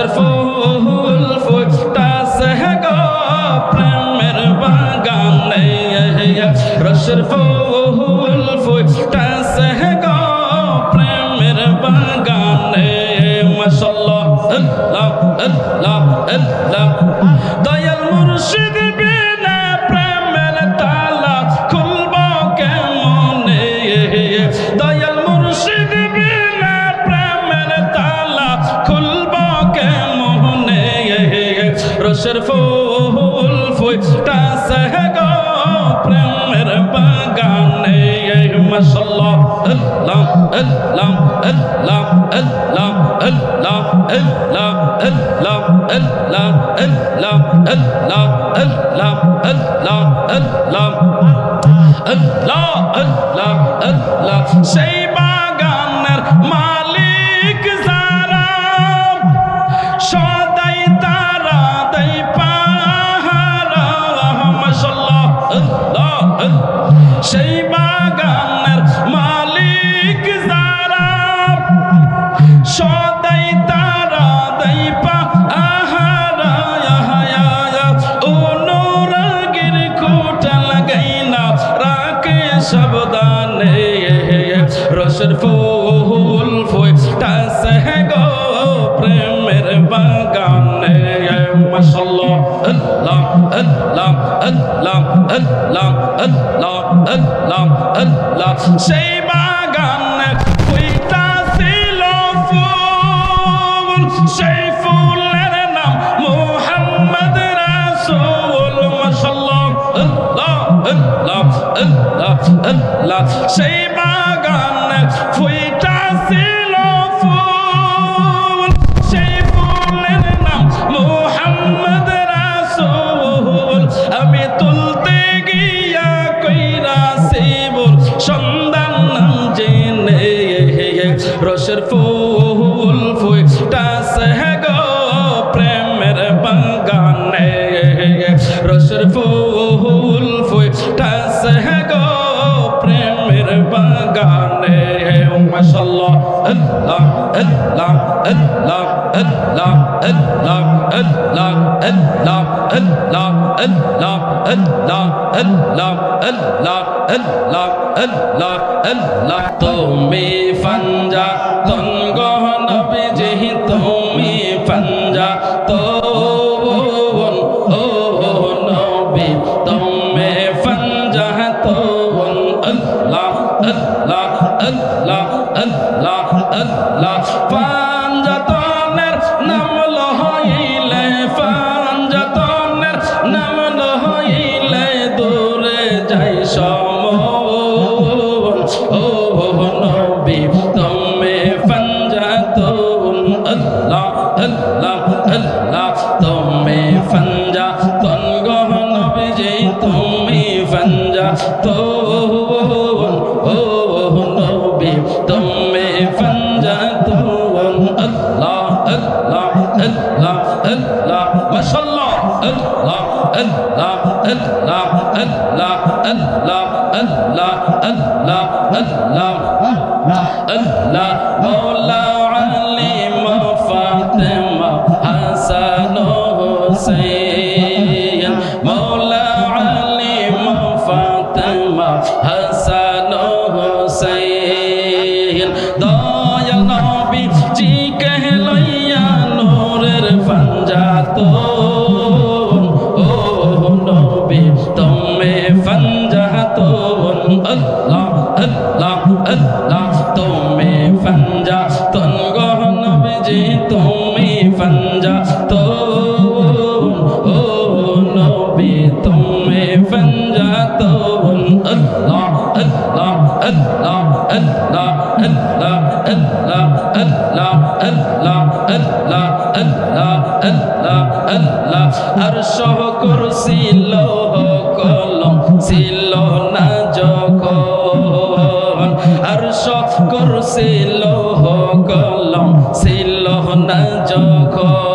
রসের ফুল ফুটাছে গো প্রেমের বাগানে রসের ফুল ফুটাছে গো প্রেমের বাগানে মাশাল্লাহ। আল্লাহ আল্লাহ আল্লাহ। দয়াল মুর্শিদ আল্লাহ আল্লাহ আল্লাহ আল্লাহ আল্লাহ আল্লাহ আল্লাহ আল্লাহ আল্লাহ আল্লাহ আল্লাহ আল্লাহ আল্লাহ আল্লাহ আল্লাহ সেই বাগানের মালিক বাগানে মাশাল্লাহ আল্লাহ আল্লাহ আল্লাহ আল্লাহ আল্লাহ আল্লাহ আল্লাহ সেই বাগানে ফুটাছিল ফুল সেই ফুলের নাম মোহাম্মদ রাসূল মাশাল্লাহ আল্লাহ আল্লাহ আল্লাহ আল্লাহ সেই বাগানে ফুটাছিল ফুল রসের ফুল ফুটাছে গো প্রেমের বাগানে রসের ফুল ফুটাছে গো প্রেমের বাগানে মাশাল্লাহ আল্লাহ আল্লাহ আল্লাহ আল্লাহ আল্লাহ আল্লাহ আল্লাহ আল্লাহ আল্লাহ আল্লাহ আল্লাহ আল্লাহ আল্লাহ আল্লাহ আল্লাহ। তুমি ফাঞ্জা তঙ্গ নবীজি, তুমি ফাঞ্জা তো ও নবী, তুমি ফাঞ্জা তো আল্লাহ আল্লাহ তুমি পাঞ্জাতন গহ নবীজি তুমি পাঞ্জাতন ও নবী তুমি পাঞ্জাতন আল্লাহ আল্লাহ আল্লাহ আল্লাহ মাশাআল্লাহ আল্লাহ আল্লাহ আল্লাহ আল্লাহ আল্লাহ আল্লাহ আল্লাহ আল্লাহ আল্লাহ মৌলা فاطمة حسن حسين مولى علي فاطمة حسن حسين দয়া নবী জি কেহলাইয়া নূরের ফাঞ্জাত ও নবী তুমি ফাঞ্জাত আল্লাহ আল্লাহ আল্লাহ তুমি ফাঞ্জাত আর সহ করছিল কলম ছিল না যখন। আর সহ করছিল কলম ছিল না যখন।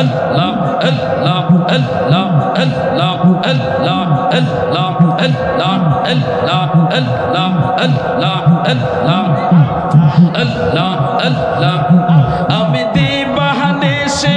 আল্লাহ আল্লাহ আল্লাহ আল্লাহ আল্লাহ আল্লাহ আল্লাহ আল্লাহ আল্লাহ আল্লাহ আল্লাহ আল্লাহ আল্লাহ আমি দিবাহানে সে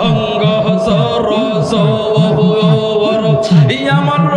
অঙ্গ সর সৌর ইয়ামান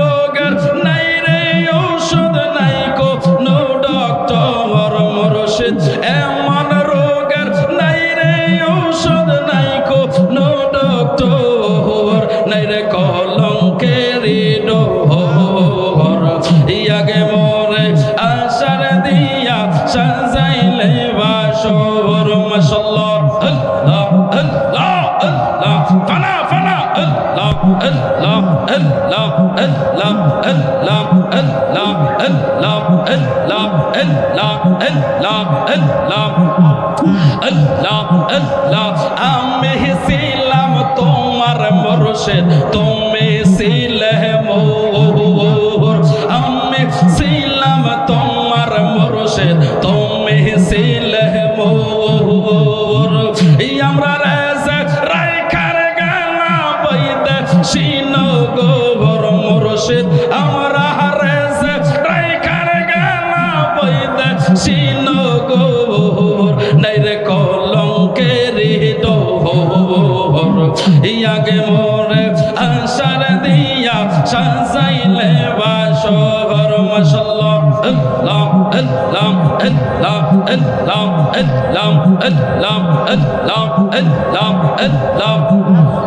আমি ছিলাম তোমার মুর্শিদ তুমি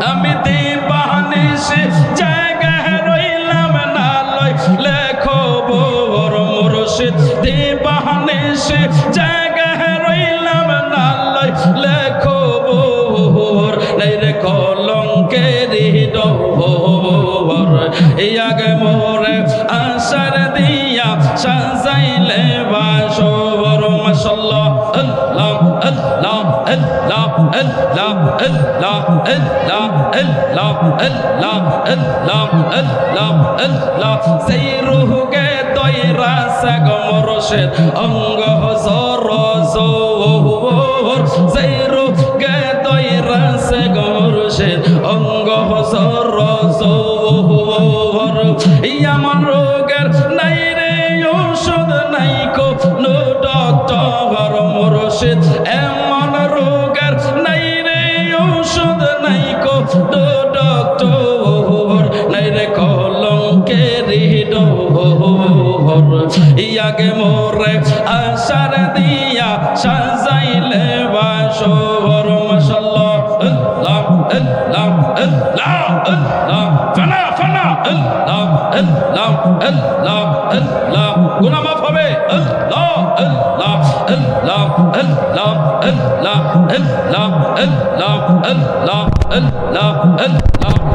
আমি দিবাহানি সে জায়গায় রইলাম না লেখো বোর মুর্শিদ দিবাহানি সে জায়গায় রইলাম না লয় আল্লাহ আল্লাহ আল্লাহ আল্লাহ আল্লাহ আল্লাহ আল্লাহ আল্লাহ আল্লাহ সেই রুহকে তৈরা সাগ মুর্শিদ অঙ্গ জর জোর সেই রুহকে তৈরা সাগ মুর্শিদ অঙ্গ জর জোর ইয়ামন ডোহর ইয়াগে মোরে আশার দিয়া সাজাইলে বাসর মাশাল্লাহ আল্লাহ আল্লাহ আল্লাহ আল্লাহ ফানা ফানা আল্লাহ আল্লাহ আল্লাহ আল্লাহ গুনাহ মাফ হবে আল্লাহ আল্লাহ আল্লাহ আল্লাহ আল্লাহ আল্লাহ আল্লাহ আল্লাহ আল্লাহ আল্লাহ